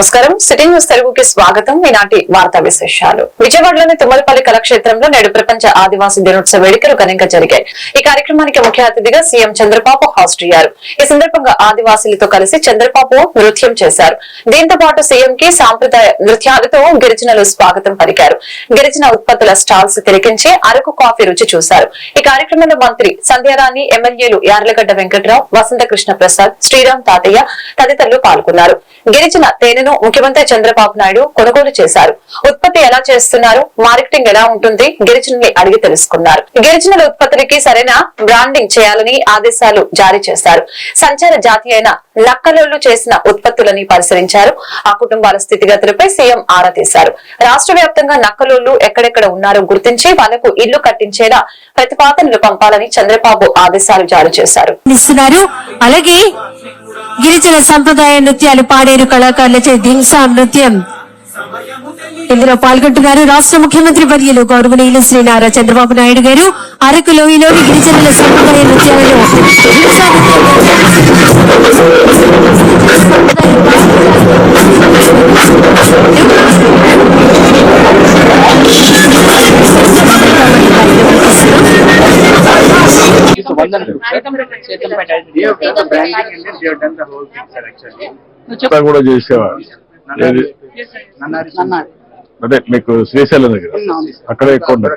నమస్కారం. City news తెలుగుకి స్వాగతం. ఈనాటి వార్తా విశేషాలు. విజయవాడలోని తుమ్మలపల్లి కళాక్షేత్రంలో నేడు ప్రపంచ ఆదివాసీ దినోత్సవ వేడుకలు ఘనంగా జరిగాయి. ఈ కార్యక్రమానికి ముఖ్య అతిథిగా సీఎం చంద్రబాబు హాజరయ్యారు. ఈ సందర్భంగా ఆదివాసీలతో కలిసి చంద్రబాబు నృత్యం చేశారు. దీంతో పాటు సీఎం కి సాంప్రదాయ నృత్యాలతో గిరిజనులు స్వాగతం పలికారు. గిరిజన ఉత్పత్తుల స్టాల్స్ తిరిగించి అరకు కాఫీ రుచి చూశారు. ఈ కార్యక్రమంలో మంత్రి సంధ్యారాణి ఎమ్మెల్యేలు యార్లగడ్డ వెంకట్రావు వసంత కృష్ణ ప్రసాద్ శ్రీరామ్ తాతయ్య తదితరులు పాల్గొన్నారు. గిరిజన తేనెను ముఖ్యమంత్రి చంద్రబాబు నాయుడు కొనుగోలు చేశారు. ఉత్పత్తి ఎలా చేస్తున్నారు? మార్కెటింగ్ ఎలా ఉంటుంది? గిరిజనుల్ని అడిగి తెలుసుకున్నారు. గిరిజనుల ఉత్పత్తులకి సరైన బ్రాండింగ్ చేయాలని ఆదేశాలు జారీ చేశారు. సంచార జాతి అయిన నక్కలోళ్ళు చేసిన ఉత్పత్తులని పరిశీలించారు. ఆ కుటుంబాల స్థితిగతులపై సీఎం ఆరా తీశారు. రాష్ట్ర వ్యాప్తంగా నక్కలోళ్ళు ఎక్కడెక్కడ ఉన్నారో గుర్తించి వాళ్ళకు ఇల్లు కట్టించేలా ప్రతిపాదనలు పంపాలని చంద్రబాబు ఆదేశాలు జారీ చేశారు. అలాగే గిరిజన సంప్రదాయ నృత్యాలు పాడేరు కళాకారులచే దింసా నృత్యం ఇందులో పాల్గొంటున్నారు రాష్ట్ర ముఖ్యమంత్రి వర్యులు గౌరవనీయులు శ్రీ నారా చంద్రబాబు నాయుడు గారు అరకు లోయలోని గిరిజనుల సంప్రదాయ నృత్యాలను Dhimsa They have done the branding and then they have done the whole thing, sir, actually. అంతా కూడా చేసేవాడు ఏది? అదే మీకు శ్రీశైలం దగ్గర. అక్కడే ఎక్కువ కూడా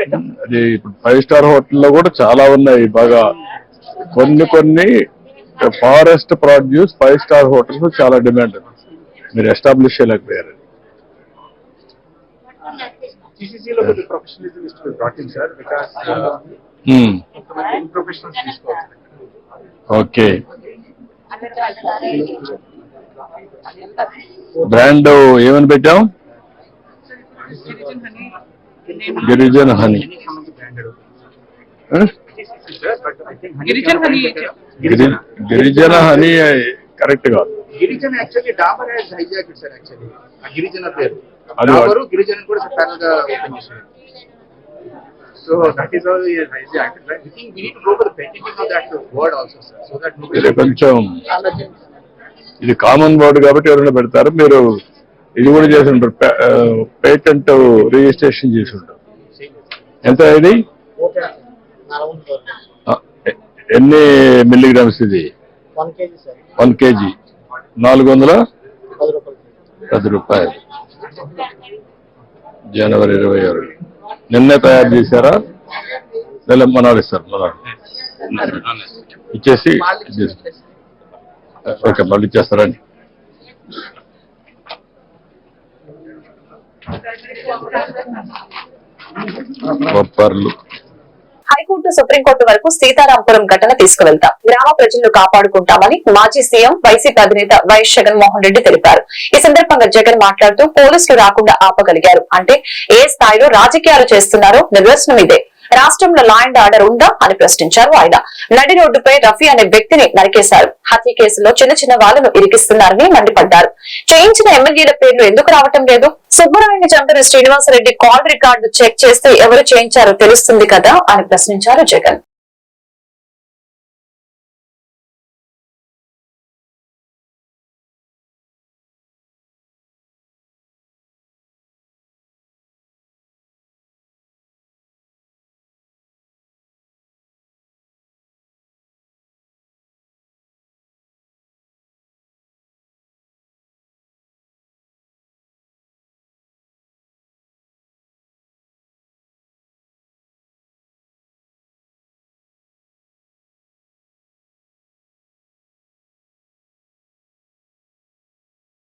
పెట్టాం. అది ఇప్పుడు ఫైవ్ స్టార్ హోటల్లో కూడా చాలా ఉన్నాయి బాగా. కొన్ని కొన్ని forest produce five star hotels చాలా డిమాండ్ మీరు ఎస్టాబ్లిష్ చేయలేకపోయారు. TCC లో కొద్ది professionalism is to be brought in, sir, because uh, Hmm. Okay brand ఏమని పెట్టాం Girijan honey. Girijan honey correct కాదు Girijan actually Dabur has hijack sir actually ఆ గిరిజన పేరు. డాబరు గిరిజన కూడా ప్యారల్గా ఓపెన్ చేశారు. So that is all hijack I think we need to go for the painting of that word also sir so that ఇది కొంచెం ఇది common word కాబట్టి ఎవరైనా పెడతారు మీరు ఇది కూడా చేసి ఉంటారు. పేటెంట్ రిజిస్ట్రేషన్ చేసి ఉంటారు. ఎంత ఇది? ఆ, ఎ- ఎన్ని మిల్లీగ్రామ్స్ ఇది? One KG sir one KG నాలుగు వందల పది రూపాయలు. పది రూపాయలు. జనవరి ఇరవై ఆరు. నిన్నే తయారు చేశారా? లేదా మనాడు ఇస్తారు మనాడు ఇచ్చేసి ఇచ్చేసి. ఓకే మళ్ళీ ఇచ్చేస్తారండి బొప్పర్లు హైకోర్టు సుప్రీంకోర్టు వరకు సీతారాంపురం ఘటన తీసుకువెళ్తాం. గ్రామ ప్రజలను కాపాడుకుంటామని మాజీ సీఎం వైసీపీ అధినేత వైఎస్ జగన్మోహన్ రెడ్డి తెలిపారు. ఈ సందర్భంగా జగన్ మాట్లాడుతూ పోలీసులు రాకుండా ఆపగలిగారు. అంటే ఏ స్థాయిలో రాజకీయాలు చేస్తున్నారో నిర్వచనం ఇదే. రాష్ట్రంలో లా అండ్ ఆర్డర్ ఉందా అని ప్రశ్నించారు ఆయన. నడి రోడ్డుపై రఫీ అనే వ్యక్తిని నరికేశారు. హత్య కేసులో చిన్న చిన్న వాళ్ళను ఇరికిస్తున్నారని మండిపడ్డారు. చేయించిన ఎమ్మెల్యేల పేర్లు ఎందుకు రావటం లేదు? సుబ్బరాయుని చంపిన శ్రీనివాసరెడ్డి కాల్ రికార్డు చెక్ చేస్తే ఎవరు చేయించారో తెలుస్తుంది కదా అని ప్రశ్నించారు జగన్.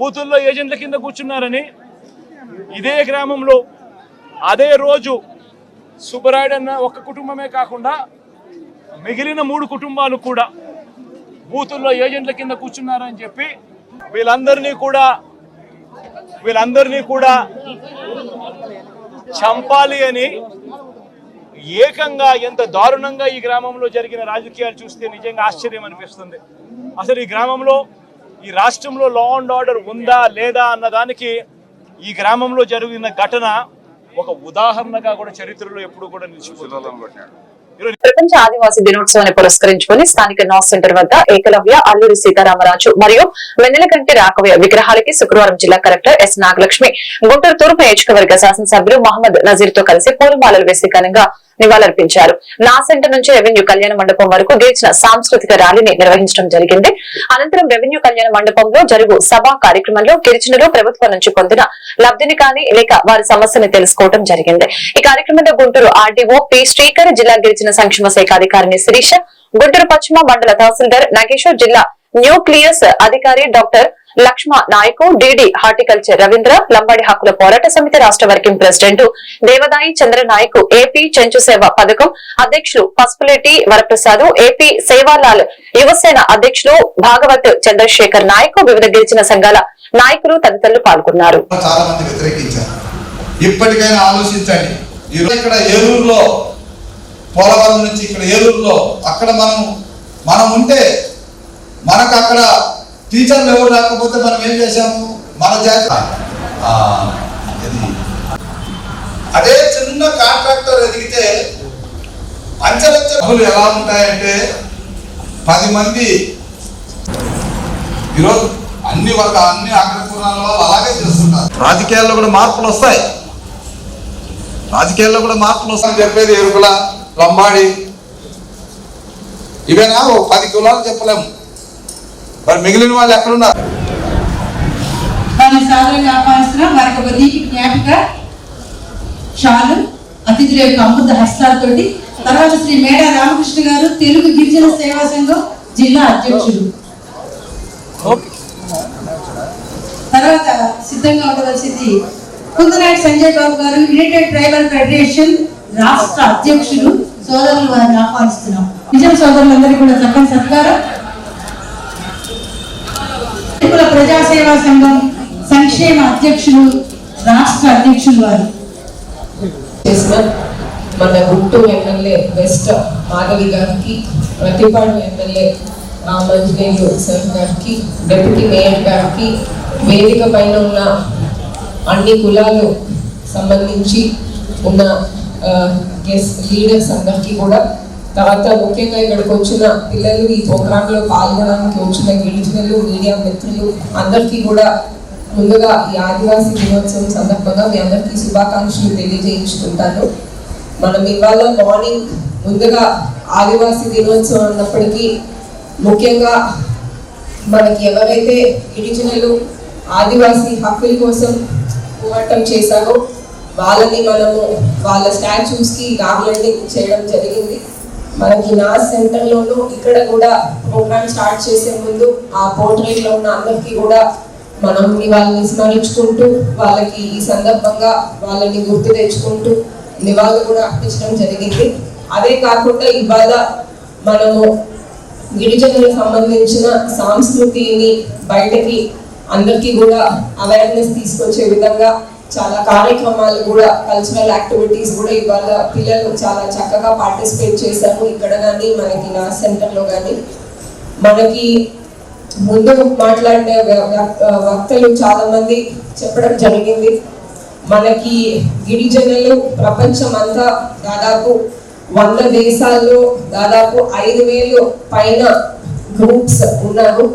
బూతుల్లో ఏజెంట్ల కింద కూర్చున్నారని ఇదే గ్రామంలో అదే రోజు సుబ్బరాయుడు అన్న ఒక కుటుంబమే కాకుండా మిగిలిన మూడు కుటుంబాలు కూడా బూతుల్లో ఏజెంట్ల కింద కూర్చున్నారని చెప్పి వీళ్ళందరినీ కూడా వీళ్ళందరినీ కూడా చంపాలి అని ఏకంగా ఎంత దారుణంగా ఈ గ్రామంలో జరిగిన రాజకీయాలు చూస్తే నిజంగా ఆశ్చర్యం అనిపిస్తుంది. అసలు ఈ గ్రామంలో ఈ రాష్ట్రంలో లా అండ్ ఆర్డర్ ఉందా లేదా అన్న దానికి ఈ గ్రామంలో జరిగిన ఘటన ఒక ఉదాహరణగా కూడా చరిత్రలో ఎప్పుడు కూడా నిలిచిపోతుంది. ప్రపంచ ఆదివాసీ దినోత్సవాన్ని పురస్కరించుకుని స్థానిక నాస్ సెంటర్ వద్ద ఏకలవ్య అల్లూరి సీతారామరాజు మరియు వెన్నెలకంటి రాకవ్య విగ్రహాలకి శుక్రవారం జిల్లా కలెక్టర్ ఎస్ నాగలక్ష్మి గుంటూరు తూర్పు నియోజకవర్గ శాసనసభ్యులు మహమ్మద్ నజీర్తో కలిసి పూలమాలలు వేసి ఘనంగా నివాళులర్పించారు. నా సెంటర్ నుంచి రెవెన్యూ కళ్యాణ మండపం వరకు గెలిచిన సాంస్కృతిక ర్యాలీని నిర్వహించడం జరిగింది. అనంతరం రెవెన్యూ కళ్యాణ మండపంలో జరుగు సభా కార్యక్రమంలో గిరిజనులు ప్రభుత్వం నుంచి పొందిన లబ్ధిని కానీ లేక వారి సమస్యని తెలుసుకోవడం జరిగింది. ఈ కార్యక్రమంలో గుంటూరు ఆర్డీఓ పి శ్రీకర్ జిల్లా గిరిజన సంక్షేమ శాఖ అధికారిని శిరీష గుంటూరు పశ్చిమ మండల తహసీల్దార్ నాగేశ్వర్ జిల్లా న్యూక్లియస్ అధికారి డాక్టర్ లక్ష్మ నాయకు డిడి హార్టికల్చర్ రవీంద్ర లంబాడి హక్కుల పోరాట సమితి రాష్ట్ర వర్కింగ్ ప్రెసిడెంట్ దేవదాయి చంద్ర నాయకు ఏపీ చెంచు సేవ పథకం అధ్యక్షులు పసుపులేటి వరప్రసాద్ ఏపీ సేవాలాల్ యువసేన అధ్యక్షులు భాగవత్ చంద్రశేఖర్ నాయకు వివిధ గిరిజన సంఘాల నాయకులు తదితరులు పాల్గొన్నారు. ఇప్పటికైనా ఆలోచించండి. ఇక్కడ ఏలూరులో పోలవరం నుంచి ఇక్కడ ఏలూరులో అక్కడ మనం మనం ఉంటే మనకు అక్కడ టీచర్లు ఎవరు రాకపోతే మనం ఏం చేశాము? మన జాతి అదే. చిన్న కాంట్రాక్టర్ ఎదిగితే అంచెలంచె డబ్బులు ఎలా ఉంటాయంటే పది మంది ఈరోజు అన్ని వర్గ అన్ని అగ్రకులాల వాళ్ళు అలాగే చేస్తుంటారు. రాజకీయాల్లో కూడా మార్పులు వస్తాయి. రాజకీయాల్లో కూడా మార్పులు వస్తాయని చెప్పేది ఎరుకుల లంబాడి. ఇవేనా? ఓ పది కులాలు చెప్పలేము. మరి మిగిలిన వాళ్ళు ఎక్కడున్నారు? వాళ్ళని సాధారణంగా ఆహ్వానిస్తున్నాం వారికి ఒక దీపి జ్ఞాపిక షాలు అతిథి యొక్క అమృత హస్తాలతోటి. తర్వాత శ్రీ మేడ రామకృష్ణ గారు తెలుగు గిరిజన సేవా సంఘం జిల్లా అధ్యక్షుడు. తర్వాత సిద్ధంగా ఉండవలసింది కుందనాటి సంజయ్ బాబు గారు యునైటెడ్ ట్రైబల్ ఫెడరేషన్ రాష్ట్ర అధ్యక్షులు సోదరులు వారిని ఆహ్వానిస్తున్నాం. నిజం సోదరులందరికీ కూడా చక్కని సత్కారం. తెలుగుల ప్రజాసేవా సంఘం సంక్షేమ అధ్యక్షులు రాష్ట్ర అధ్యక్షులు వారు చేసిన మన గుంటూరు ఎమ్మెల్యే వెస్ట్ మాధవి గారికి ప్రతిపాడు ఎమ్మెల్యే రామాంజనేయులు సార్ గారికి డిప్యూటీ మేయర్ గారికి వేదిక పైన ఉన్న అన్ని కులాలు సంబంధించి ఉన్న గెస్ట్ లీడర్స్ అందరికీ కూడా తర్వాత ముఖ్యంగా ఇక్కడికి వచ్చిన పిల్లలు ఈ ప్రోగ్రామ్లో పాల్గొనడానికి వచ్చిన గిరిజనులు మీడియా మిత్రులు అందరికీ కూడా ముందుగా ఈ ఆదివాసీ దినోత్సవం సందర్భంగా మీ అందరికీ శుభాకాంక్షలు తెలియజేయించుకుంటాను మనం ఇవాళ మార్నింగ్ ముందుగా ఆదివాసీ దినోత్సవం అన్నప్పటికీ ముఖ్యంగా మనకి ఎవరైతే గిరిజనులు ఆదివాసీ హక్కుల కోసం పోరాటం చేశారో వాళ్ళని మనము వాళ్ళ స్టాచ్యూస్కి చేయడం జరిగింది. మనకి నా సెంటర్ లోను ఇక్కడ కూడా ప్రోగ్రామ్ స్టార్ట్ చేసే ముందు ఆ పోర్ట్రేట్లో ఉన్న అందరికీ కూడా మనం వాళ్ళని స్మరించుకుంటూ వాళ్ళకి ఈ సందర్భంగా వాళ్ళని గుర్తు తెచ్చుకుంటూ నివాళులు కూడా అర్పించడం జరిగింది. అదే కాకుండా ఇవాళ మనము గిరిజనులకు సంబంధించిన సంస్కృతిని బయటకి అందరికీ కూడా అవేర్నెస్ తీసుకొచ్చే విధంగా చాలా కార్యక్రమాలు కూడా కల్చరల్ యాక్టివిటీస్ కూడా ఇవాళ పిల్లలు చాలా చక్కగా పార్టిసిపేట్ చేశారు. ఇక్కడ కానీ మనకి నా సెంటర్లో కానీ మనకి ముందు మాట్లాడిన వక్తలు చాలా మంది చెప్పడం జరిగింది. మనకి గిరిజనులు ప్రపంచం అంతా దాదాపు వంద దేశాల్లో దాదాపు ఐదు వేలు పైన గ్రూప్స్ ఉన్నారు.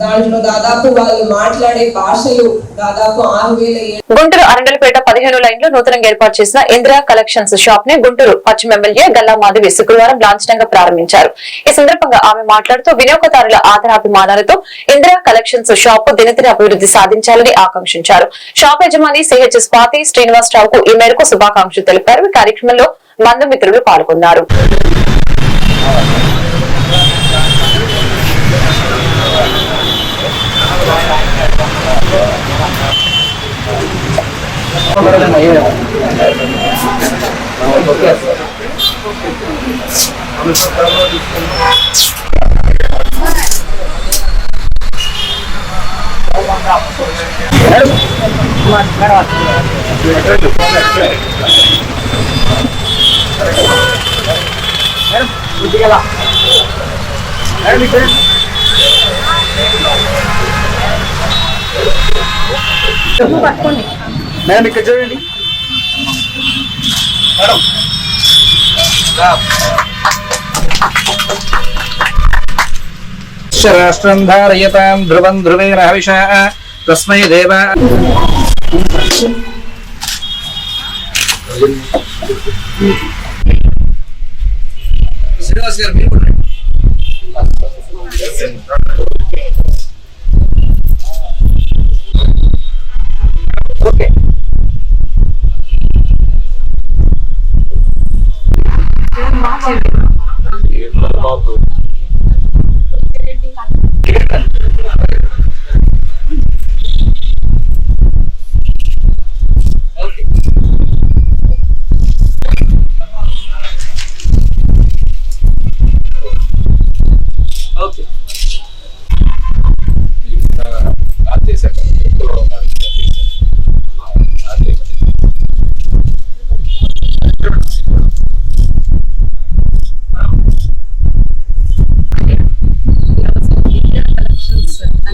దాంట్లో దాదాపు వాళ్ళు మాట్లాడే భాషలు దాదాపు ఆరు వేల గుంటూరు అరండలపేట పదిహేను లైన్లో నూతనంగా ఏర్పాటు చేసిన ఇందిరా కలెక్షన్స్ షాప్ని గుంటూరు పశ్చిమ ఎమ్మెల్యే గల్లా మాధవి శుక్రవారం లాంఛనంగా ప్రారంభించారు. ఈ సందర్భంగా ఆమె మాట్లాడుతూ వినియోగదారుల ఆదరాభిమానాలతో ఇందిరా కలెక్షన్స్ షాప్ దినదిన అభివృద్ధి సాధించాలని ఆకాంక్షించారు. షాప్ యజమాని సిహెచ్ స్వాతి శ్రీనివాసరావుకు ఈ మేరకు శుభాకాంక్షలు తెలిపారు. ఈ కార్యక్రమంలో బంధుమిత్రులు పాల్గొన్నారు. మేడం ఇక్కడ చూడండి రాష్ట్రం ధారయతాం ధ్రువం ధ్రువేణ హవిష తస్మై దేవ శ్రీనివాస్ గారు మీరు కూడా రండి. ఓకే ఓకే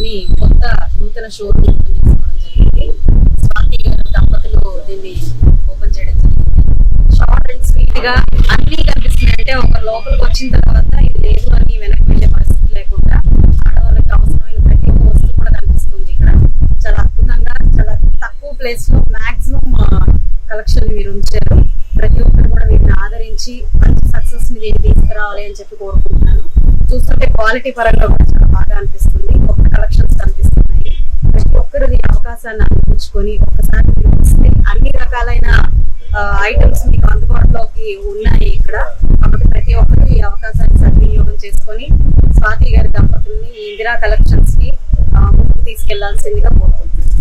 దీన్ని కొత్త నూతన షోరూమ్ ఓపెన్ చేసుకోవడం జరిగింది. స్వాతి దంపతులు దీన్ని ఓపెన్ చేయడం జరిగింది. షార్ట్ అండ్ స్వీట్గా అన్ని కనిపిస్తున్నాయి. అంటే ఒక లోపలికి వచ్చిన తర్వాత ఇది లేదు అని వెనక్కి వెళ్ళే పరిస్థితి లేకుండా ఆడవాళ్ళకి అవసరమైన ప్రతి ఒక్క వస్తువు కూడా కనిపిస్తుంది ఇక్కడ. చాలా అద్భుతంగా చాలా తక్కువ ప్లేస్లో మాక్సిమం కలెక్షన్ మీరు ఉంచారు. ప్రతి ఒక్కరు కూడా వీటిని ఆదరించి మంచి సక్సెస్ని దీన్ని తీసుకురావాలి అని చెప్పి కోరుకుంటున్నాను. చూస్తుంటే క్వాలిటీ పరంగా కూడా చాలా బాగా అనిపిస్తుంది. ఒక కలెక్షన్స్ కనిపిస్తున్నాయి. ప్రతి ఒక్కరు ఈ అవకాశాన్ని అందించుకొని ఒకసారి మీరు వస్తే అన్ని రకాలైన ఐటమ్స్ మీకు అందుబాటులోకి ఉన్నాయి ఇక్కడ. కాబట్టి ప్రతి ఒక్కరు ఈ అవకాశాన్ని సద్వినియోగం చేసుకొని స్వాతి గారి దంపతుల్ని ఇందిరా కలెక్షన్స్కి ముందుకు తీసుకెళ్ళాల్సిందిగా కోరుకుంటున్నాను.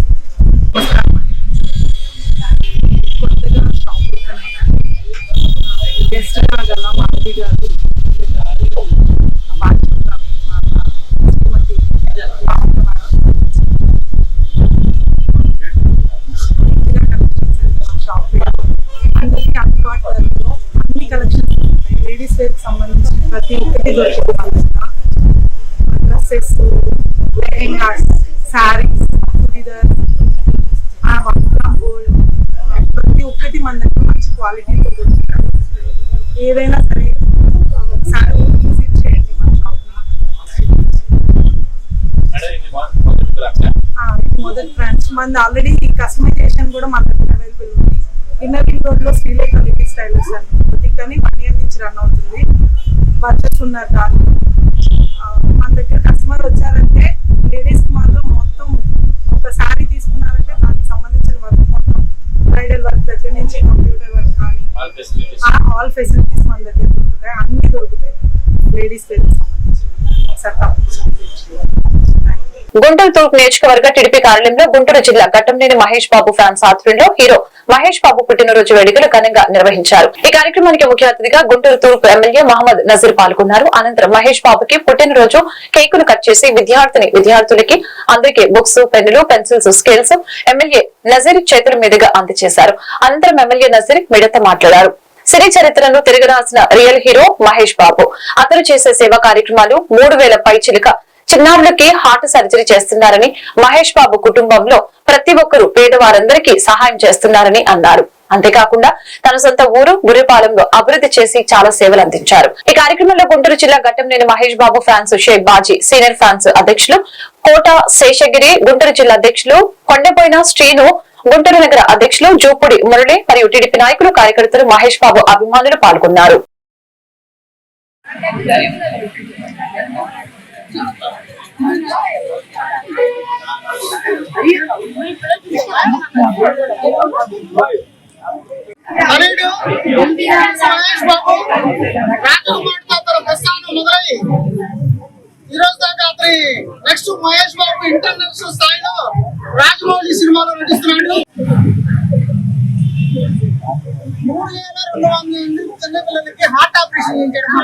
కొత్తగా షాప్ గెస్ట్ గల గారు లేడీస్ వేర్ సంబంధించిన ప్రతి ఒక్కటి దొరుకుతుంది. డ్రెస్సెస్ లెహెంగాస్ శారీస్ చుడిదార్ గోల్డ్ ప్రతి ఒక్కటి మన దగ్గర మంచి క్వాలిటీతో దొరుకుతాయి ఏదైనా సరే ఒకసారి విజిట్ చేయండి మన షాప్ ఇది మొదటి బ్రాంచ్. మనది ఆల్రెడీ కస్టమైజేషన్ కూడా మన దగ్గర అవైలబుల్ ఉంది ఇన్నర్ రింగ్ రోడ్లో శ్రీలేఖ లిటీ స్టైలర్స్ అని బుటిక్ అని వన్ ఇయర్ నుంచి రన్ అవుతుంది. పర్చేస్ ఉన్నారు దాని మన దగ్గర కస్టమర్ వచ్చారంటే లేడీస్ మాత్రం మొత్తం ఒక శారీ తీసుకున్నారంటే దానికి సంబంధించిన వర్క్ మొత్తం బ్రైడల్ వర్క్ దగ్గర నుంచి కంప్యూటర్ వర్క్ కానీ ఆల్ ఫెసిలిటీస్ మన దగ్గర దొరుకుతాయి. అన్ని దొరుకుతాయి. లేడీస్ వేర్ సంబంధించి ఒకసారి తప్పకుండా visit చేయండి. Thank you. గుంటూరు తూర్పు నియోజకవర్గ టీడీపీ కార్యాలయంలో గుంటూరు జిల్లా ఘట్టంనేని మహేష్ బాబు ఫ్యాన్స్ ఆధ్వర్యంలో హీరో మహేష్ బాబు పుట్టినరోజు వేడుకలు ఘనంగా నిర్వహించారు. ఈ కార్యక్రమానికి ముఖ్య అతిథిగా గుంటూరు తూర్పు ఎమ్మెల్యే మహమ్మద్ నజీర్ పాల్గొన్నారు. అనంతరం మహేష్ బాబుకి పుట్టినరోజు కేకును కట్ చేసి విద్యార్థిని విద్యార్థులకి అందరికీ బుక్స్ పెన్నులు పెన్సిల్స్ స్కేల్స్ ఎమ్మెల్యే నజీర్ చేతుల మీదుగా అందజేశారు. అనంతరం ఎమ్మెల్యే నజీర్ మిడత మాట్లాడారు. సినీ చరిత్రను తిరగరాసిన రియల్ హీరో మహేష్ బాబు. అతను చేసే సేవా కార్యక్రమాలు మూడు వేల పైచిలిక చిన్నారులకి హార్ట్ సర్జరీ చేస్తున్నారని మహేష్ బాబు కుటుంబంలో ప్రతి ఒక్కరూ పేదవారందరికీ సహాయం చేస్తున్నారని అన్నారు. అంతేకాకుండా తన సొంత ఊరు గురిపాలెంలో అభివృద్ధి చేసి చాలా సేవలు అందించారు. ఈ కార్యక్రమంలో గుంటూరు జిల్లా Ghattamaneni Mahesh Babu fans Shaik Baji senior fans అధ్యక్షులు కోట శేషగిరి గుంటూరు జిల్లా అధ్యక్షులు కొండపోయిన శ్రీను గుంటూరు నగర అధ్యక్షులు జూపుడి మురళి మరియు టీడీపీ నాయకులు కార్యకర్తలు మహేష్ బాబు అభిమానులు పాల్గొన్నారు. నరేడు మహేష్ బాబు రాజకుమార్తో తన ప్రస్థానం మొదలై ఈ రోజు దాకా అతని నెక్స్ట్ మహేష్ బాబు ఇంటర్నేషనల్ స్థాయిలో రాజమౌళి సినిమాలో నటిస్తున్నాడు. మూడు వేల రెండు వందల మంది చిన్నపిల్లలకి హార్ట్ ఆపరేషన్ చేయించాడు మా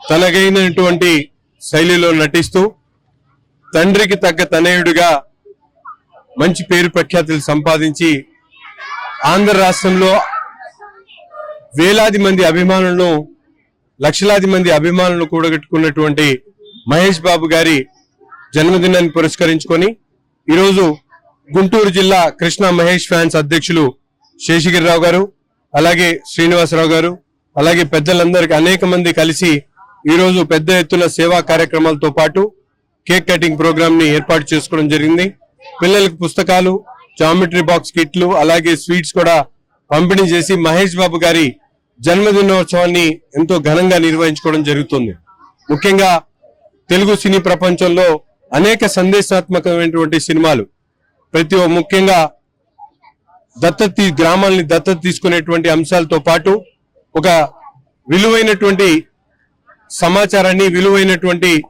తనకైనటువంటి శైలిలో నటిస్తూ తండ్రికి తగ్గ తనయుడిగా మంచి పేరు ప్రఖ్యాతులు సంపాదించి ఆంధ్ర రాష్ట్రంలో వేలాది మంది అభిమానులను లక్షలాది మంది అభిమానులను కూడగట్టుకున్నటువంటి మహేష్ బాబు గారి జన్మదినాన్ని పురస్కరించుకొని ఈరోజు గుంటూరు జిల్లా కృష్ణ మహేష్ ఫ్యాన్స్ అధ్యక్షులు శేషగిరిరావు గారు అలాగే శ్రీనివాసరావు గారు అలాగే పెద్దలందరికీ అనేక మంది కలిసి ఈరోజు పెద్ద ఎత్తున సేవా కార్యక్రమాలతో పాటు కేక్ కటింగ్ ప్రోగ్రామ్ని ఏర్పాటు చేసుకోవడం జరిగింది. పిల్లలకు పుస్తకాలు జామెట్రీ బాక్స్ కిట్లు అలాగే స్వీట్స్ కూడా పంపిణీ చేసి మహేష్ బాబు గారి జన్మదినోత్సవాన్ని ఎంతో ఘనంగా నిర్వహించుకోవడం జరుగుతుంది. ముఖ్యంగా తెలుగు సినీ ప్రపంచంలో అనేక సందేశాత్మకమైనటువంటి సినిమాలు. ప్రతి ఒ- ముఖ్యంగా దత్తత గ్రామాల్ని దత్తత తీసుకునేటువంటి అంశాలతో పాటు ఒక విలువైనటువంటి సమాచారాన్ని విలువైనటువంటి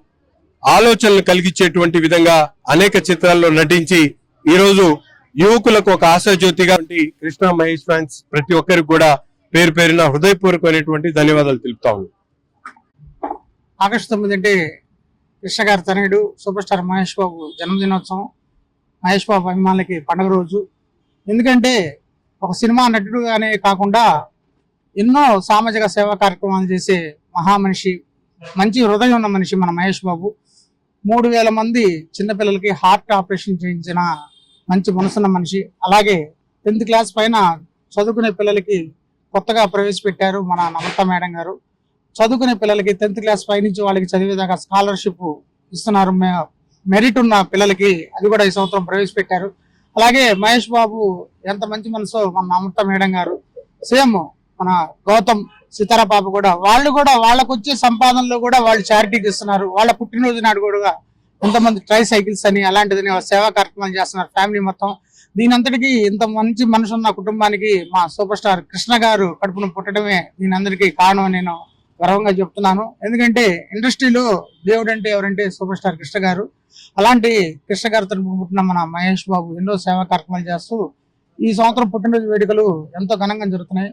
ఆలోచనలు కలిగించేటువంటి విధంగా అనేక చిత్రాల్లో నటించి ఈరోజు యువకులకు ఒక ఆశాజ్యోతిగా ఉండి కృష్ణ మహేష్ ఫ్యాన్స్ ప్రతి ఒక్కరికి కూడా పేరు పేరున హృదయపూర్వకమైనటువంటి ధన్యవాదాలు తెలుపుతా ఉన్నాను ఆగస్టు తొమ్మిది అంటే కృష్ణ గారి తనయుడు సూపర్ స్టార్ మహేష్ బాబు జన్మదినోత్సవం. మహేష్ బాబు అభిమానులకి పండుగ రోజు. ఎందుకంటే ఒక సినిమా నటుడుగానే కాకుండా ఎన్నో సామాజిక సేవా కార్యక్రమాలు చేసే మహామనిషి మంచి హృదయం ఉన్న మనిషి మన మహేష్ బాబు. మూడు వేల మంది చిన్నపిల్లలకి హార్ట్ ఆపరేషన్ చేయించిన మంచి మనసున్న మనిషి. అలాగే టెన్త్ క్లాస్ పైన చదువుకునే పిల్లలకి కొత్తగా ప్రవేశపెట్టారు మన నమత మేడం గారు. చదువుకునే పిల్లలకి టెన్త్ క్లాస్ పై నుంచి వాళ్ళకి చదివేదాకా స్కాలర్షిప్ ఇస్తున్నారు. మెరిట్ ఉన్న పిల్లలకి అది కూడా ఈ సంవత్సరం ప్రవేశపెట్టారు. అలాగే మహేష్ బాబు ఎంత మంచి మనసో మన అమృత మేడం గారు సేమ్ మన గౌతమ్ సితార బాబు కూడా వాళ్ళు కూడా వాళ్ళకు వచ్చే సంపాదనలో కూడా వాళ్ళు చారిటీకి ఇస్తున్నారు వాళ్ళ పుట్టినరోజు నాడు కూడా ఎంతమంది ట్రై సైకిల్స్ అని అలాంటిదని వాళ్ళ సేవా కార్యక్రమాలు చేస్తున్నారు ఫ్యామిలీ మొత్తం. దీని అంతటికి ఇంత మంచి మనసు ఉన్న కుటుంబానికి మా సూపర్ స్టార్ కృష్ణ గారు కడుపున పుట్టడమే దీని అందరికీ కారణం నేను గర్వంగా చెప్తున్నాను. ఎందుకంటే ఇండస్ట్రీలో దేవుడు అంటే ఎవరంటే సూపర్ స్టార్ కృష్ణ గారు. అలాంటి కృష్ణ గారు తరపు పుట్టిన మన మహేష్ బాబు ఎన్నో సేవా కార్యక్రమాలు చేస్తూ ఈ సంవత్సరం పుట్టినరోజు వేడుకలు ఎంతో ఘనంగా జరుగుతున్నాయి.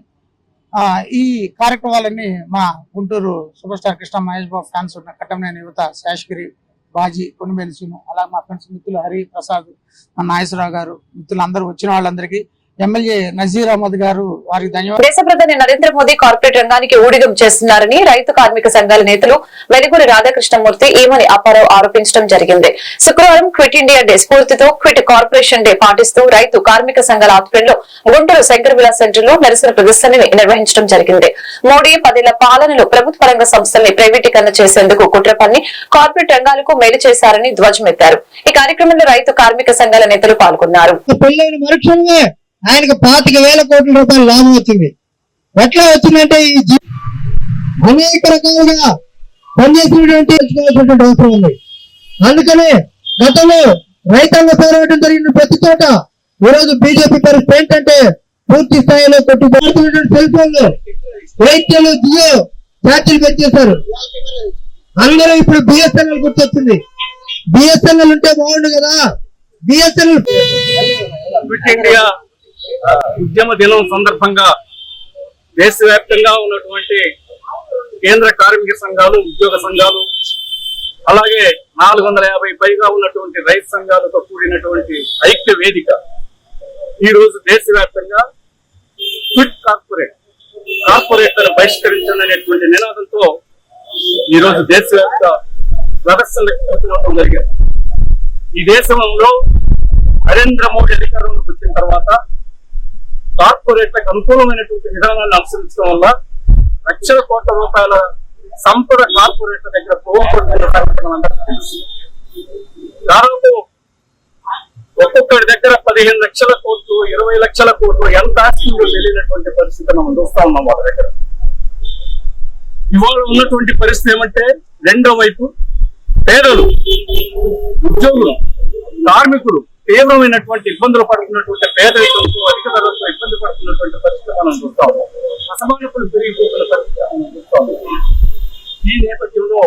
ఆ ఈ కార్యక్రమాలన్నీ మా Guntur super star Krishna Mahesh Babu fans ఉన్న కట్టమనేని యువత శేషగిరి బాజీ కొనుమేలి సీను అలా మా ఫ్రెండ్స్ మిత్రులు హరి ప్రసాద్ మా నాగేశ్వరరావు గారు మిత్రులు అందరూ వచ్చిన వాళ్ళందరికీ ఎమ్మెల్యే నజీర్ అహ్మద్ గారు వారికి ధన్యవాదాలు. దేశ ప్రధాని నరేంద్ర మోదీ కార్పొరేట్ రంగానికి ఊడిగం చేస్తున్నారని రైతు కార్మిక సంఘాల నేతలు వెలుగురి రాధాకృష్ణమూర్తి ఈమని అప్పారావు ఆరోపించడం జరిగింది. శుక్రవారం క్విట్ ఇండియా డే స్ఫూర్తితో క్విట్ కార్పొరేషన్ డే పాటిస్తూ రైతు కార్మిక సంఘాల ఆధ్వర్యంలో గుంటూరు శంకర్ విలాస్ సెంటర్లో నిరసన ప్రదర్శనని నిర్వహించడం జరిగింది. మోడీ పదేళ్ళ పాలనలో ప్రభుత్వ రంగ సంస్థల్ని ప్రైవేటీకరణ చేసేందుకు కుట్ర పన్ని కార్పొరేట్ రంగాలకు మేలు చేశారని ధ్వజమెత్తారు. ఈ కార్యక్రమంలో రైతు కార్మిక సంఘాల నేతలు పాల్గొన్నారు. ఆయనకు పాతిక వేల కోట్ల రూపాయల లాభం వచ్చింది. ఎట్లా వచ్చిందంటే ఈ అనేక రకాలుగా పనిచేసినటువంటి తెలుసుకోవాల్సినటువంటి అవసరం ఉంది. అందుకనే గతంలో రైతాంగ పోరాటం జరిగిన ప్రతి చోట ఈరోజు బీజేపీ పరిస్థితి ఏంటంటే పూర్తి స్థాయిలో కొట్టుబడుతున్నటువంటి సెల్ ఫోన్లు వైద్యులు జియో ఛార్జీలు పెట్టేశారు అందరూ ఇప్పుడు బిఎస్ఎన్ఎల్ గుర్తొచ్చింది. బిఎస్ఎన్ఎల్ ఉంటే బాగుండు కదా. BSNL India. ఉద్యమ దినం సందర్భంగా దేశవ్యాప్తంగా ఉన్నటువంటి కేంద్ర కార్మిక సంఘాలు ఉద్యోగ సంఘాలు అలాగే నాలుగు వందల యాభై పైగా ఉన్నటువంటి రైతు సంఘాలతో కూడినటువంటి ఐక్య వేదిక. ఈ రోజు దేశవ్యాప్తంగా క్విట్ కార్పొరేట్ కార్పొరేట్ బహిష్కరించాలనేటువంటి నినాదంతో ఈ రోజు దేశవ్యాప్త ప్రదర్శనలు జరిగాయి. ఈ దేశంలో నరేంద్ర మోడీ అధికారంలోకి వచ్చిన తర్వాత కార్పొరేట్లకు అనుకూలమైనటువంటి విధానాన్ని అనుసరించడం వల్ల లక్షల కోట్ల రూపాయల సంపద కార్పొరేట్ల దగ్గర పోగొట్టుకున్న సంగతి దాదాపు ఒక్కొక్కడి దగ్గర పదిహేను లక్షల కోట్లు ఇరవై లక్షల కోట్లు ఎంత ఆస్తిలో తెలియనటువంటి పరిస్థితి మనం చూస్తా ఉన్నాం వాళ్ళ దగ్గర. ఇవాళ ఉన్నటువంటి పరిస్థితి ఏమంటే రెండో వైపు పేదలు ఉద్యోగులు కార్మికులు తీవ్రమైనటువంటి ఇబ్బందులు పడుతున్నటువంటి పేదరికంతో అధిక ధరలతో ఇబ్బంది పడుతున్నటువంటి పరిస్థితి మనం చూస్తాము. అసమానతలు పెరిగిపోతున్న పరిస్థితి మనం చూస్తాము. ఈ నేపథ్యంలో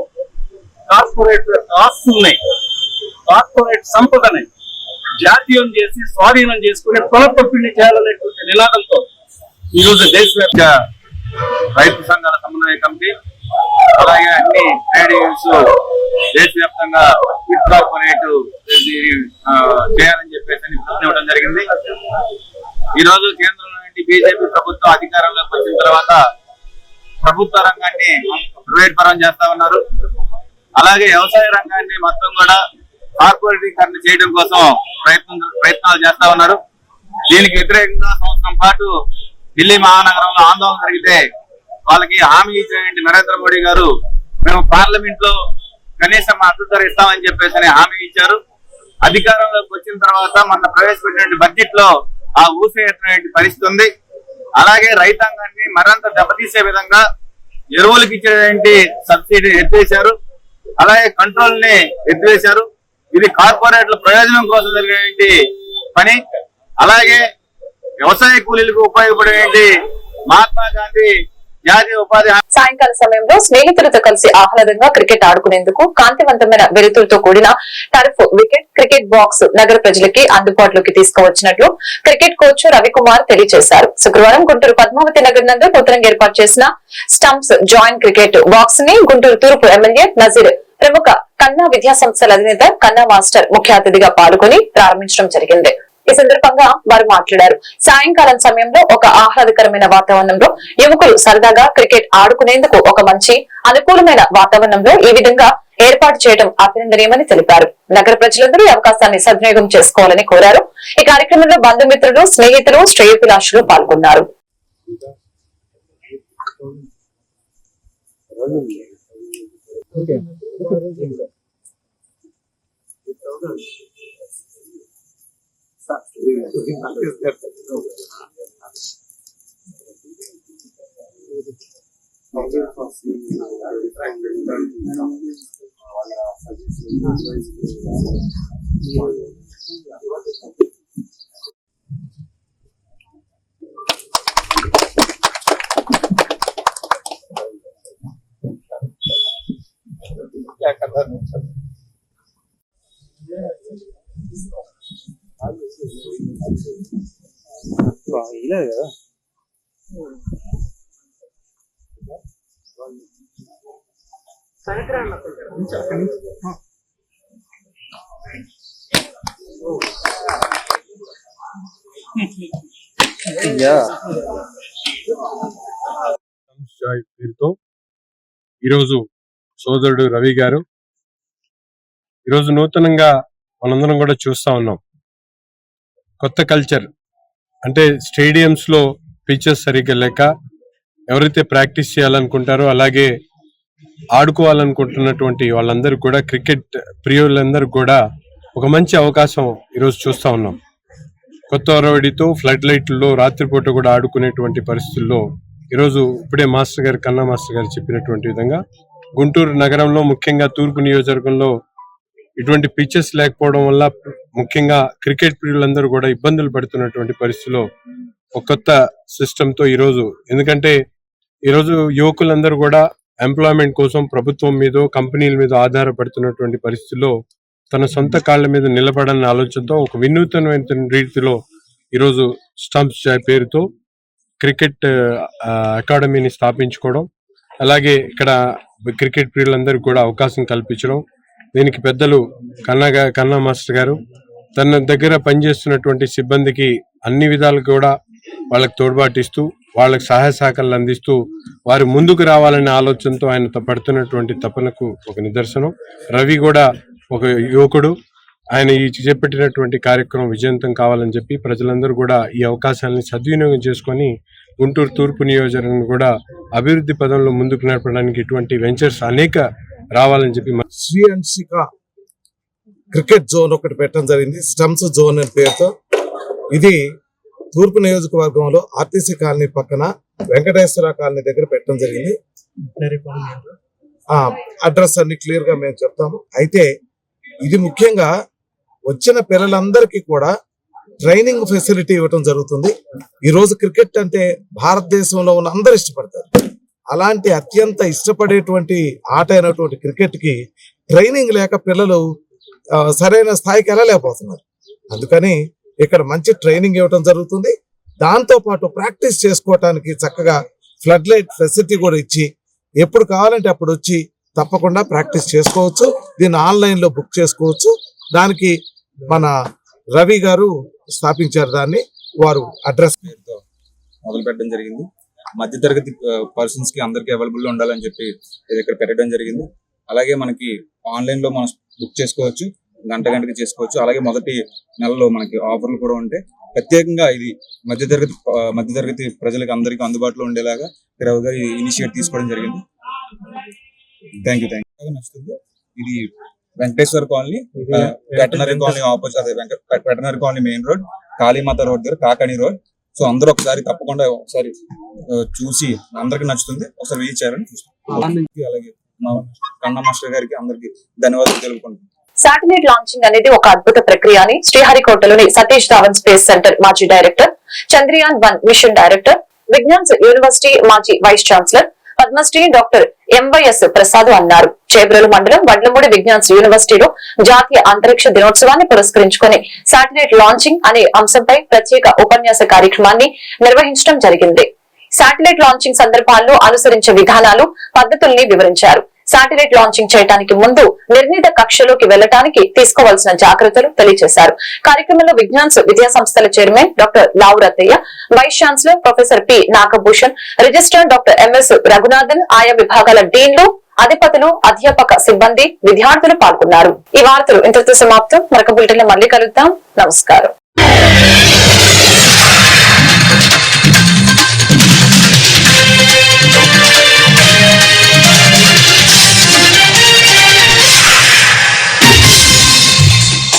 కార్పొరేట్ ఆస్తుల్ని కార్పొరేట్ సంపదని జాతీయం చేసి స్వాధీనం చేసుకుని పునఃపంపిణీ చేయాలనేటువంటి నినాదంతో ఈరోజు దేశవ్యాప్త రైతు సంఘాల సమన్వయ కమిటీ అలాగే అన్ని ట్రేడ్ యూనియన్స్ దేశవ్యాప్తంగా క్విట్ కార్పొరేట్ చేయాలని చెప్పేసి అని జరిగింది ఈ రోజు కేంద్రంలో నుండి బీజేపీ ప్రభుత్వం అధికారంలోకి వచ్చిన తర్వాత ప్రభుత్వ రంగాన్ని ప్రైవేట్ పరం చేస్తా ఉన్నారు. అలాగే వ్యవసాయ రంగాన్ని మొత్తం కూడా కార్పొరేటీకరణ చేయడం కోసం ప్రయత్నం ప్రయత్నాలు చేస్తా ఉన్నారు. దీనికి వ్యతిరేకంగా సంవత్సరం పాటు ఢిల్లీ మహానగరంలో ఆందోళన జరిగితే వాళ్ళకి హామీ ఇచ్చినటువంటి నరేంద్ర మోడీ గారు. మేము పార్లమెంట్లో కనీసం మద్దతు ధర ఇస్తామని చెప్పేసి అని హామీ ఇచ్చారు. అధికారంలోకి వచ్చిన తర్వాత మన ప్రవేశపెట్టిన బడ్జెట్లో ఆ ఊసేటువంటి పరిస్థితి ఉంది. అలాగే రైతాంగాన్ని మరింత దెబ్బతీసే విధంగా ఎరువులకు ఇచ్చేటువంటి సబ్సిడీ ఎత్తివేశారు అలాగే కంట్రోల్ని ఎత్తివేశారు ఇది కార్పొరేట్ల ప్రయోజనం కోసం జరిగినటువంటి పని. అలాగే వ్యవసాయ కూలీలకు ఉపయోగపడేటువంటి మహాత్మా గాంధీ సాయంకాల సమయంలో స్నేహితులతో కలిసి ఆహ్లాదంగా క్రికెట్ ఆడుకునేందుకు కాంతివంతమైన వెలుతురుతో కూడిన టర్ఫ్ వికెట్ క్రికెట్ బాక్స్ నగర ప్రజలకి అందుబాటులోకి తీసుకువచ్చినట్లు క్రికెట్ కోచ్ రవికుమార్ తెలియజేశారు. శుక్రవారం గుంటూరు పద్మావతి నగర్ నందు నూతనంగా ఏర్పాటు చేసిన స్టంప్స్ జాయింట్ క్రికెట్ బాక్స్ని గుంటూరు తూర్పు ఎమ్మెల్యే నజీర్ ప్రముఖ కన్నా విద్యా సంస్థల అధినేత కన్నా మాస్టర్ ముఖ్య అతిథిగా పాల్గొని ప్రారంభించడం జరిగింది. ఈ సందర్భంగా వారు మాట్లాడారు సాయంకాలం సమయంలో ఒక ఆహ్లాదకరమైన వాతావరణంలో యువకులు సరదాగా క్రికెట్ ఆడుకునేందుకు ఒక మంచి అనుకూలమైన వాతావరణంలో ఈ విధంగా ఏర్పాటు చేయడం అభినందనీయమని తెలిపారు నగర ప్రజలందరూ అవకాశాన్ని సద్వినియోగం చేసుకోవాలని కోరారు ఈ కార్యక్రమంలో బంధుమిత్రులు స్నేహితులు శ్రేయోభిలాషులు పాల్గొన్నారు Okay. okay. क्या कर रहा है ఇలా కదా? పేరుతో ఈరోజు సోదరుడు రవి గారు. ఈరోజు నూతనంగా మనందరం కూడా చూస్తా ఉన్నాం. కొత్త కల్చర్ అంటే స్టేడియంస్లో పిచెస్ సరిగ్గా లేక ఎవరైతే ప్రాక్టీస్ చేయాలనుకుంటారో అలాగే ఆడుకోవాలనుకుంటున్నటువంటి వాళ్ళందరూ కూడా క్రికెట్ ప్రియులందరూ కూడా ఒక మంచి అవకాశం ఈరోజు చూస్తూ ఉన్నాం. కొత్త ఒరవడితో ఫ్లడ్ లైట్లలో రాత్రిపూట కూడా ఆడుకునేటువంటి పరిస్థితుల్లో ఈరోజు ఇప్పుడే మాస్టర్ గారు కన్నా మాస్టర్ గారు చెప్పినటువంటి విధంగా గుంటూరు నగరంలో ముఖ్యంగా తూర్పు నియోజకవర్గంలో ఇటువంటి పిచెస్ లేకపోవడం వల్ల ముఖ్యంగా క్రికెట్ ప్రియులందరూ కూడా ఇబ్బందులు పడుతున్నటువంటి పరిస్థితిలో ఒక కొత్త సిస్టమ్తో ఈరోజు ఎందుకంటే ఈరోజు యువకులందరూ కూడా ఎంప్లాయ్మెంట్ కోసం ప్రభుత్వం మీద కంపెనీల మీద ఆధారపడుతున్నటువంటి పరిస్థితుల్లో తన సొంత కాళ్ళ మీద నిలబడాలనే ఆలోచనతో ఒక వినూతనమైన రీతిలో ఈరోజు స్టంప్స్ పేరుతో క్రికెట్ అకాడమీని స్థాపించుకోవడం అలాగే ఇక్కడ క్రికెట్ ప్రియులందరికీ కూడా అవకాశం కల్పించడం దీనికి పెద్దలు కన్నా కన్నా మాస్టర్ గారు తన దగ్గర పనిచేస్తున్నటువంటి సిబ్బందికి అన్ని విధాలు కూడా వాళ్ళకి తోడ్పాటిస్తూ వాళ్ళకి సహాయ సహకారాలు అందిస్తూ వారు ముందుకు రావాలనే ఆలోచనతో ఆయన పడుతున్నటువంటి తపనకు ఒక నిదర్శనం. రవి కూడా ఒక యువకుడు. ఆయన ఈ చేపట్టినటువంటి కార్యక్రమం విజయవంతం కావాలని చెప్పి ప్రజలందరూ కూడా ఈ అవకాశాలని సద్వినియోగం చేసుకొని గుంటూరు తూర్పు నియోజకవర్గం కూడా అభివృద్ధి పదంలో ముందుకు నడపడానికి ఇటువంటి వెంచర్స్ అనేక రావాలని చెప్పి శ్రీహంసిక క్రికెట్ జోన్ ఒకటి పెట్టడం జరిగింది. స్టమ్స్ జోన్ అనే పేరుతో. ఇది తూర్పు నియోజకవర్గంలో ఆర్టీసీ కాలనీ పక్కన వెంకటేశ్వర కాలనీ దగ్గర పెట్టడం జరిగింది. ఆ అడ్రస్ అన్ని క్లియర్గా మేము చెప్తాము. అయితే ఇది ముఖ్యంగా వచ్చిన పిల్లలందరికీ కూడా ట్రైనింగ్ ఫెసిలిటీ ఇవ్వడం జరుగుతుంది. ఈ రోజు క్రికెట్ అంటే భారతదేశంలో ఉన్న అందరు ఇష్టపడతారు. అలాంటి అత్యంత ఇష్టపడేటువంటి ఆట అయినటువంటి క్రికెట్కి ట్రైనింగ్ లేక పిల్లలు సరైన స్థాయికి వెళ్ళలేకపోతున్నారు. అందుకని ఇక్కడ మంచి ట్రైనింగ్ ఇవ్వడం జరుగుతుంది. దాంతో పాటు ప్రాక్టీస్ చేసుకోవటానికి చక్కగా ఫ్లడ్ లైట్ ఫెసిలిటీ కూడా ఇచ్చి ఎప్పుడు కావాలంటే అప్పుడు వచ్చి తప్పకుండా ప్రాక్టీస్ చేసుకోవచ్చు. దీన్ని ఆన్లైన్లో బుక్ చేసుకోవచ్చు. దానికి మన రవి గారు స్థాపించారు దాన్ని. వారు అడ్రస్ పేరుతో మొదలు పెట్టడం జరిగింది. మధ్యతరగతి పర్సన్స్కి అందరికి అవైలబుల్ ఉండాలని చెప్పి ఇది ఇక్కడ పెట్టడం జరిగింది. అలాగే మనకి ఆన్లైన్లో మనం బుక్ చేసుకోవచ్చు గంట గంటకి చేసుకోవచ్చు. అలాగే మొదటి నెలలో మనకి ఆఫర్లు కూడా ఉంటాయి. ప్రత్యేకంగా ఇది మధ్యతరగతి మధ్యతరగతి ప్రజలకు అందరికీ అందుబాటులో ఉండేలాగా రవి గారు ఇనిషియేట్ తీసుకోవడం జరిగింది. థ్యాంక్ యూ థ్యాంక్ యూ నచ్చుతుంది. ఇది Venkateswara colony veterinary colony opposite అదే veterinary colony main road Kalimata road దగ్గర కాకని రోడ్. సో అందరూ ఒకసారి తప్పకుండా ఒకసారి చూసి అందరికి నచ్చుతుంది. ఒకసారి చేయాలని చూస్తాం. అలాగే మా కన్నా మాస్టర్ గారికి అందరికి ధన్యవాదాలు తెలుపుకుంటున్నాం. శాటిలైట్ లాంచింగ్ అనేది ఒక అద్భుత ప్రక్రియ అని శ్రీహరికోటలోని సతీష్ ధావన్ స్పేస్ సెంటర్ మాజీ director Chandrayaan one mission director Vignan university మాజీ vice chancellor Padmashri doctor MYS Prasad అన్నారు. చేబ్రోలు మండలం వడ్లమూడి విజ్ఞాన్స్ యూనివర్సిటీలో జాతీయ అంతరిక్ష దినోత్సవాన్ని పురస్కరించుకుని శాటిలైట్ లాంచింగ్ అనే అంశంపై ప్రత్యేక ఉపన్యాస కార్యక్రమాన్ని నిర్వహించడం జరిగింది. శాటిలైట్ లాంచింగ్ సందర్భాల్లో అనుసరించే విధానాలు పద్ధతుల్ని వివరించారు. శాటిలైట్ లాంచింగ్ చేయడానికి ముందు నిర్ణీత కక్షలోకి వెళ్ళడానికి తీసుకోవాల్సిన జాగ్రత్తలు తెలియజేశారు. కార్యక్రమంలో విజ్ఞాన్స్ విద్యా సంస్థల chairman doctor Lavu Rathaiah vice chancellor professor P Nagabhushan registrar doctor MS Raghunathan ఆయా విభాగాల డీన్లు అధిపతులు అధ్యాపక సిబ్బంది విద్యార్థులు పాల్గొన్నారు. ఈ వార్తలు ఇంతటితో సమాప్తం. మరొక బులెటిన్ మళ్ళీ కలుద్దాం. నమస్కారం.